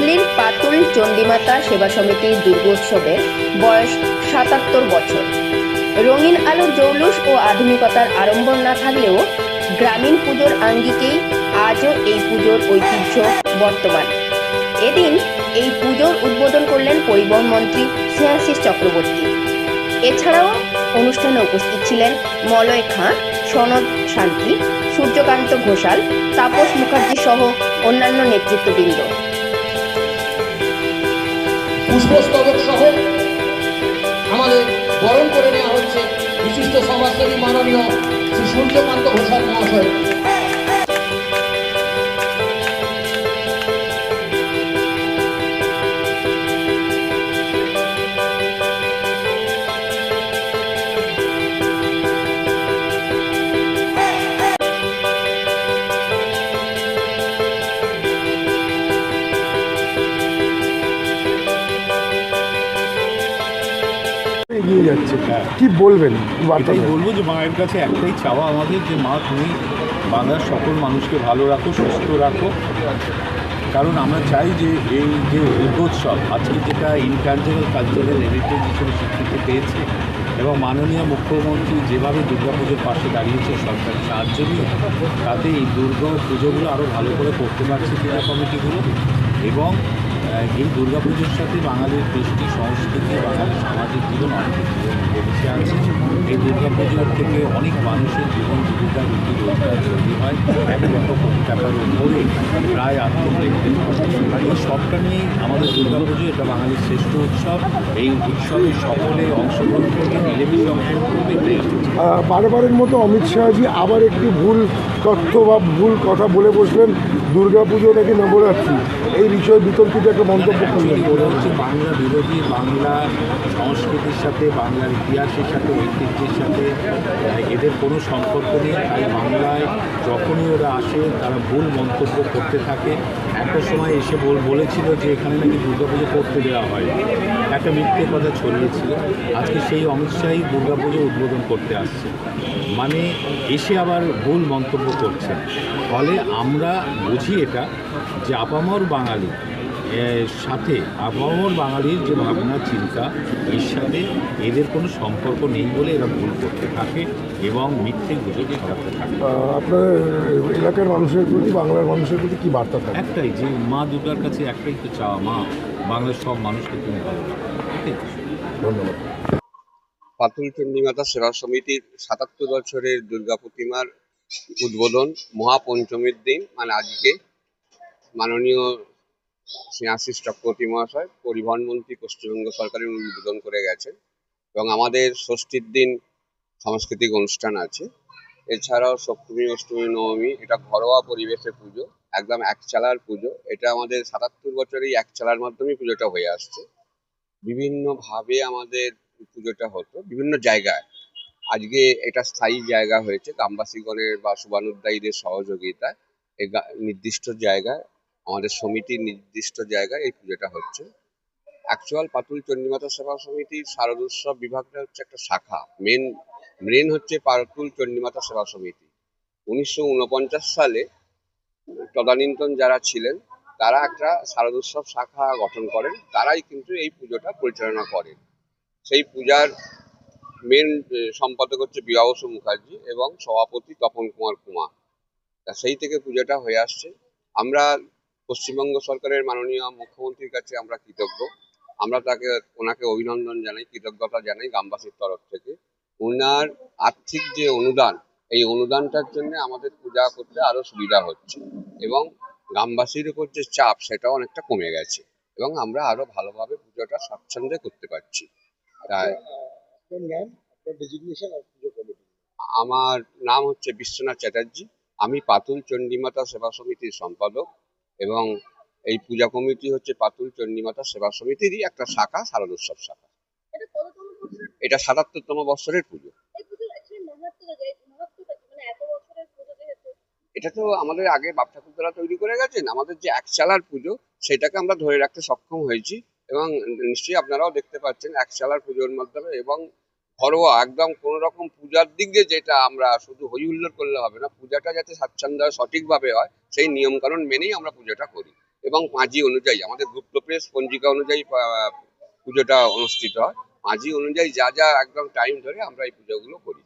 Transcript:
হুগলির পাতুল চণ্ডীমাতা সেবা সমিতির দুর্গোৎসবের বয়স সাতাত্তর বছর। রঙিন আলোর জৌলুস ও আধুনিকতার আড়ম্বর না থাকলেও গ্রামীণ পুজোর আঙ্গিকেই আজও এই পুজোর ঐতিহ্য বর্তমান। এদিন এই পুজোর উদ্বোধন করলেন পরিবহন মন্ত্রী স্নেহাশিস চক্রবর্তী। এছাড়াও অনুষ্ঠানে উপস্থিত ছিলেন মলয় খাঁ, সনদ শান্তি, সূর্যকান্ত ঘোষাল, তাপস মুখার্জি সহ অন্যান্য নেতৃত্ববৃন্দ। পুষ্পস্তবক সহ আমাদের বরণ করে নেওয়া হচ্ছে বিশিষ্ট সমাজসেবী মাননীয় শ্রী সূর্যকান্ত ঘোষাল মহাশয়। এগিয়ে যাচ্ছে। কি বলবেন কি এটাই বলব যে মায়ের কাছে একটাই চাওয়া আমাদের যে মা তুমি বাংলার সকল মানুষকে ভালো রাখো সুস্থ রাখো। কারণ আমরা চাই যে এই যে দুর্গোৎসব আজকে যেটা ইনট্যাঞ্জেবল কালচারাল হেরিটেজ হিসেবে স্বীকৃতি পেয়েছে এবং মাননীয় মুখ্যমন্ত্রী যেভাবে দুর্গাপুজোর পাশে দাঁড়িয়েছে সরকারি সাহায্য নিয়ে তাতে এই দুর্গা পুজোগুলো আরও ভালো করে করতে পারছে ক্রীড়া কমিটিগুলো। এবং এই দুর্গাপুজোর সাথে বাঙালির কৃষ্টি, সংস্কৃতি বাঙালির সামাজিক জীবন অনেক বেঁচে আছে। এই দুর্গাপুজোর থেকে অনেক মানুষের জীবন জীবিকা রুটি রোজগার তৈরি হয়। এক লক্ষ কোটি টাকার উপরে প্রায় আত্মনির্ভর এই সবটা নিয়েই আমাদের দুর্গাপুজো, এটা বাঙালির শ্রেষ্ঠ উৎসব। এই উৎসবে সকলে অংশগ্রহণ করবে, মিলেমিশে অংশগ্রহণ করবে বারবারের মতো অমিত শাহজি আবার একটি ভুল তথ্য বা ভুল কথা বলে বসলেন। দুর্গাপুজো নাকি নবরাত্রি? এই বিষয়ে বিতর্কিত একটা মন্তব্য করলেন। হচ্ছে বাংলা বিরোধী, বাংলা সংস্কৃতির সাথে বাংলার ইতিহাসের সাথে, ঐতিহ্যের সাথে এদের কোনো সম্পর্ক নেই। তাই বাংলায় যখনই ওরা আসে, তারা ভুল মন্তব্য করতে থাকে। একটা সময় এসে বল, বলেছিল যে এখানে নাকি দুর্গাপুজো করতে দেওয়া হয়। একটা মিথ্যে কথা ছড়িয়েছিল। আজকে সেই অমিত শাহই দুর্গাপুজো উদ্বোধন করতে আসছে। মানে এসে আবার ভুল মন্তব্য করছে ফলে আমরা বুঝি এটা যে আপামর বাঙালি সাথে আবহাওয়ার বাঙালির যে ভাবনা চিন্তা এর সাথে এদের কোনো সম্পর্ক নেই বলে এরা ভুল করতে থাকে এবং মিথ্যে গুজব ছড়াতে থাকে। আপনার এলাকার মানুষের প্রতি বাংলার মানুষের প্রতি কি বার্তা থাকে? একটাই যে মা দুর্গার কাছে একটাই তো চাওয়া। মা বাংলার সব মানুষকে তুমি ভালো ধন্যবাদ। পাতুল চণ্ডীমাতা সেবা সমিতির সাতাত্তর বছরের দুর্গা প্রতিমার উদ্বোধন মহাপঞ্চমীর দিন মানে আজকে। মাননীয় স্নেহাশিস চক্রবর্তী মহাশয়, পরিবহন মন্ত্রী, পশ্চিমবঙ্গ সরকারের উদ্বোধন করে গেছেন এবং আমাদের ষষ্ঠীর দিন সাংস্কৃতিক অনুষ্ঠান আছে। এছাড়াও সপ্তমী, অষ্টমী, নবমী, এটা ঘরোয়া পরিবেশে পুজো, একদম একচালার পুজো। এটা আমাদের সাতাত্তর বছরেই একচালার মাধ্যমে পুজোটা হয়ে আসছে। বিভিন্নভাবে আমাদের পুজোটা হতো, বিভিন্ন জায়গায়। আজকে এটা স্থায়ী জায়গা হয়েছে, গ্রামবাসীগণের বা শুভানুদ্দায়ীদের সহযোগিতায়। নির্দিষ্ট জায়গায় আমাদের সমিতির নির্দিষ্ট জায়গায় এই পুজোটা হচ্ছে। অ্যাকচুয়াল পাতুল চণ্ডীমাতা সেবা সমিতির শারদোৎসব বিভাগটা হচ্ছে একটা শাখা। মেন মেন হচ্ছে পাতুল চণ্ডীমাতা সেবা সমিতি। উনিশশো উনপঞ্চাশ সালে তদানীন্তন যারা ছিলেন, তারা একটা শারদোৎসব শাখা গঠন করেন। তারাই কিন্তু এই পুজোটা পরিচালনা করেন। সেই পূজার মেন সম্পাদক হচ্ছে বিবাবসু মুখার্জি এবং সভাপতি তপন কুমার কুমার। তা সেই থেকে পুজোটা হয়ে আসছে। আমরা পশ্চিমবঙ্গ সরকারের মাননীয় মুখ্যমন্ত্রীর কাছে আমরা কৃতজ্ঞ। আমরা তাকে ওনাকে অভিনন্দন জানাই কৃতজ্ঞতা জানাই গ্রামবাসীর তরফ থেকে। ওনার আর্থিক যে অনুদান এই অনুদানটার জন্য আমাদের পূজা করতে আরও সুবিধা হচ্ছে এবং গ্রামবাসীর উপর যে চাপ সেটাও অনেকটা কমে গেছে এবং আমরা আরও ভালোভাবে পুজোটা স্বাচ্ছন্দ্যে করতে পারছি। তাই আমার নাম হচ্ছে বিশ্বনাথ চ্যাটার্জি। আমি পাতুল চণ্ডীমাতা সেবা সমিতির সম্পাদক। এবং এই পূজা কমিটি হচ্ছে পাতুল চণ্ডীমাতা সেবা সমিতিরই একটা শাখা শারদোৎসব শাখা। এটা সাতাত্তরতম বৎসরের পুজো? মানে বছরের পুজো এটা তো আমাদের আগে বাপ ঠাকুরদারা তৈরি করে গেছেন। আমাদের যে একচালার পুজো সেটাকে আমরা ধরে রাখতে সক্ষম হয়েছি এবং নিশ্চয়ই আপনারাও দেখতে পাচ্ছেন একচালার পুজোর মাধ্যমে এবং ঘরোয়া একদম কোন রকম পূজার দিক দিয়ে যেটা আমরা শুধু হই হুল্লোড় করলে হবে না, পূজাটা যাতে স্বাচ্ছন্দ্য সঠিকভাবে হয়, সেই নিয়ম কানুন মেনেই আমরা পূজাটা করি। এবং মাঝি অনুযায়ী, আমাদের গুপ্ত প্রেস পঞ্জিকা অনুযায়ী পুজোটা অনুষ্ঠিত হয়। মাঝি অনুযায়ী যা যা একদম টাইম ধরে আমরা এই পুজোগুলো করি।